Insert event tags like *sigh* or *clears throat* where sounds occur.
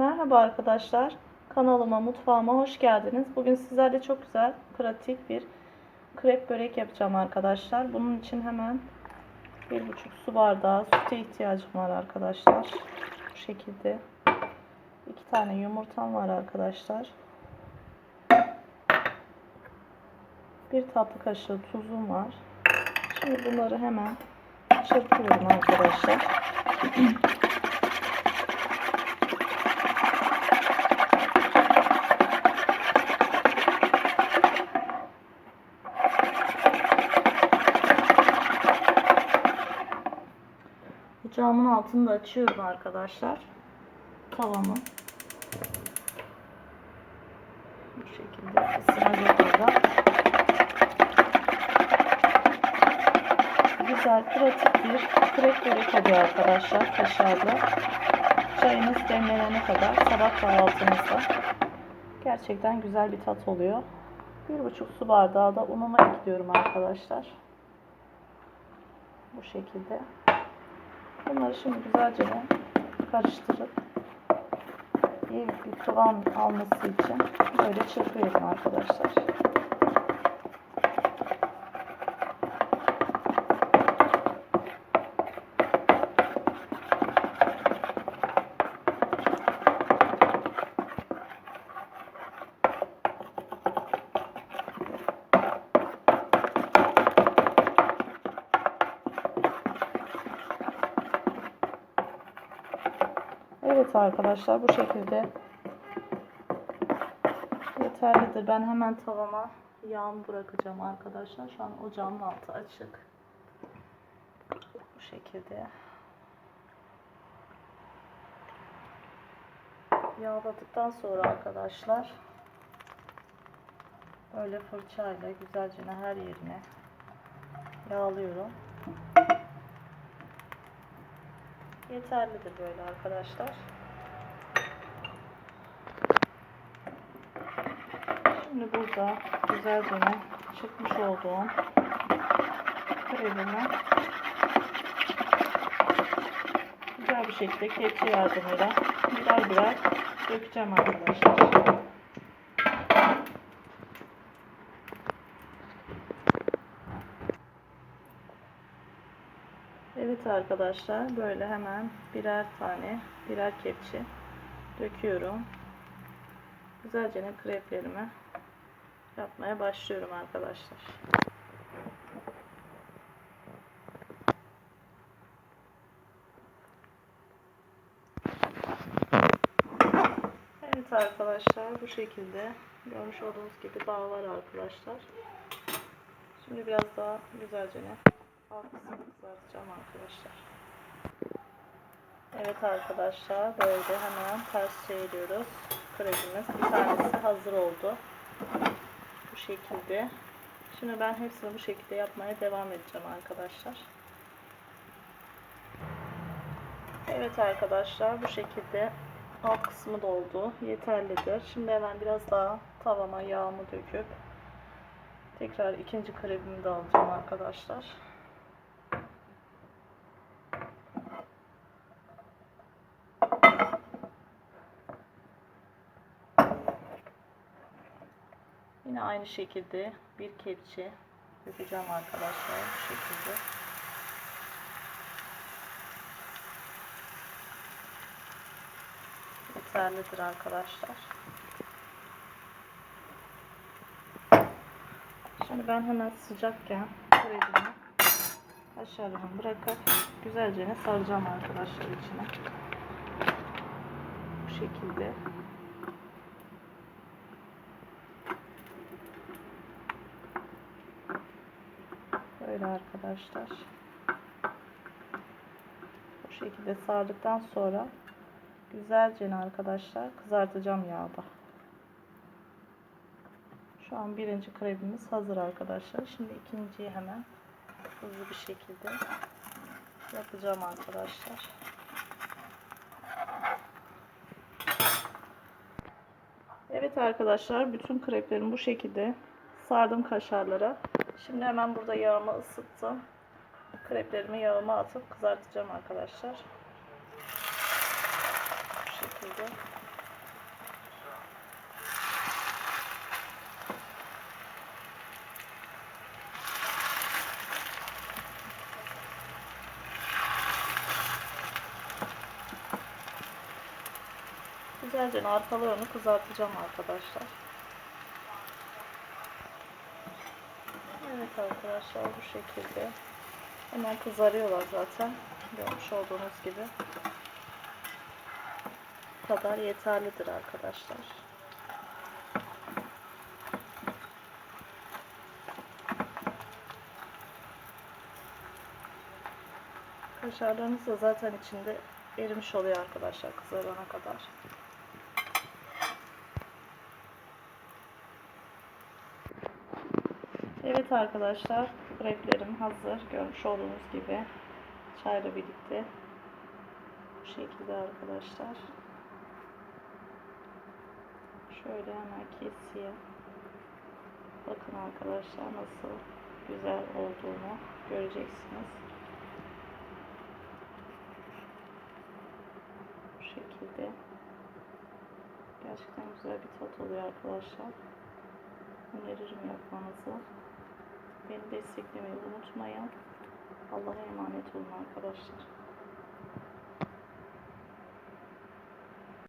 Merhaba arkadaşlar. Kanalıma, mutfağıma hoş geldiniz. Bugün sizlerle çok güzel, pratik bir krep börek yapacağım arkadaşlar. Bunun için hemen bir buçuk su bardağı süte ihtiyacım var arkadaşlar. Bu şekilde. iki tane yumurtam var arkadaşlar. Bir tatlı kaşığı tuzum var. Şimdi bunları hemen çırpıyorum arkadaşlar. *clears throat* Ocağımın altını da açıyorum arkadaşlar. Tavamı. Bu şekilde ısınacak orada. Güzel, pratik bir krep börek oluyor arkadaşlar kaşarlı. Çayınız demlenene kadar sabah kahvaltınızda gerçekten güzel bir tat oluyor. Bir buçuk su bardağı da unumu ekliyorum arkadaşlar. Bu şekilde. Bunları şimdi güzelce karıştırıp iyi bir kıvam alması için böyle çırpıyorum arkadaşlar. Evet arkadaşlar bu şekilde yeterlidir. Ben hemen tavama yağımı bırakacağım arkadaşlar. Şu an ocağımın altı açık. Bu şekilde. Yağladıktan sonra arkadaşlar böyle fırçayla güzelce her yerine yağlıyorum. Yeterlidir böyle arkadaşlar. Şimdi burada güzelce çıkmış olduğum kremimi güzel bir şekilde kepçe yardımıyla birer birer dökeceğim arkadaşlar. Evet arkadaşlar böyle hemen birer tane birer kepçe döküyorum. Güzelce kreplerimi yapmaya başlıyorum arkadaşlar. Evet arkadaşlar bu şekilde görmüş olduğunuz gibi bağlar arkadaşlar. Şimdi biraz daha güzelce alt kısmını kızartacağım arkadaşlar. Evet arkadaşlar böyle hemen ters çeviriyoruz. Krepimiz bir tanesi hazır oldu. Bu şekilde. Şimdi ben hepsini bu şekilde yapmaya devam edeceğim arkadaşlar. Evet arkadaşlar bu şekilde alt kısmı doldu. Yeterlidir. Şimdi hemen biraz daha tavama yağımı döküp tekrar ikinci krebimi de alacağım arkadaşlar. Yine aynı şekilde bir kepçe dökeceğim arkadaşlar bu şekilde. Yeterlidir arkadaşlar. Şimdi ben hemen sıcakken kremimi aşağıdan bırakıp güzelce saracağım arkadaşlar içine. Bu şekilde. Böyle arkadaşlar. Bu şekilde sardıktan sonra güzelce arkadaşlar kızartacağım yağda. Şu an birinci krebimiz hazır arkadaşlar. Şimdi ikinciyi hemen hızlı bir şekilde yapacağım arkadaşlar. Evet arkadaşlar bütün kreplerimi bu şekilde sardım kaşarlara. Şimdi hemen burada yağımı ısıttım. Kreplerimi yağıma atıp kızartacağım arkadaşlar. Bu şekilde. Güzelce arkalarını kızartacağım arkadaşlar. Evet arkadaşlar bu şekilde. Hemen kızarıyorlar zaten. Görmüş olduğunuz gibi. Bu kadar yeterlidir arkadaşlar. Kaşarlarınız da zaten içinde erimiş oluyor arkadaşlar kızarana kadar. Arkadaşlar, kreplerim hazır. Görmüş olduğunuz gibi çayla birlikte. Bu şekilde arkadaşlar. Şöyle hemen keseyim. Bakın arkadaşlar nasıl güzel olduğunu göreceksiniz. Bu şekilde. Gerçekten güzel bir tat oluyor arkadaşlar. Öneririm yapmanızı. Beni desteklemeyi unutmayın. Allah'a emanet olun arkadaşlar.